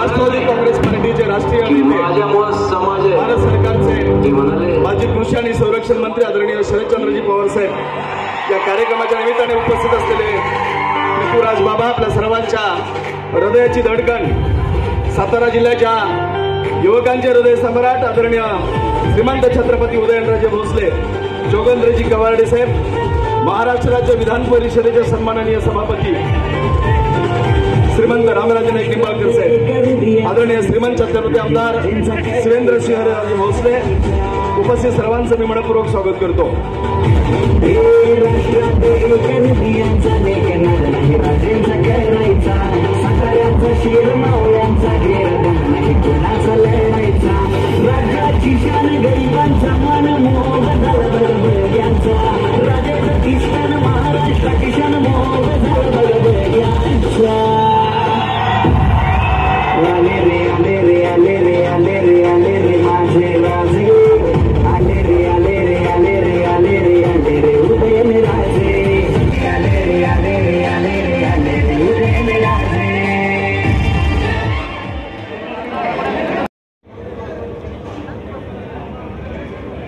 राष्ट्रवादी काँग्रेस पार्टीचे राष्ट्रीय नेते भारत सरकारचे माजी कृषी आणि संरक्षण मंत्री आदरणीय शरदचंद्रजी पवार साहेब या कार्यक्रमाच्या निमित्ताने उपस्थित असलेले पृथ्वीराज बाबा आपल्या सर्वांच्या हृदयाची धडकन सातारा जिल्ह्याच्या युवकांचे हृदय सम्राट आदरणीय श्रीमंत छत्रपती उदयनराजे भोसले जोगेंद्रजी कवारडे साहेब महाराष्ट्र राज्य विधान परिषदेचे सन्माननीय सभापती श्रीमंत रामराजे नाईक निंबाळकर आदरणीय छत्रपती आमदार शिवेंद्र सिंहराजे भोसले. उपस्थित सर्वांचं मी मनपूर्वक स्वागत करतो. राज्याची शान गरिबांचा मन मोह झाला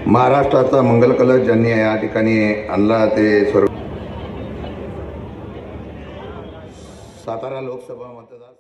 महाराष्ट्राचा मंगल कलश ज्यांनी या ठिकाणी आणला ते स्वरूप सातारा लोकसभा मतदार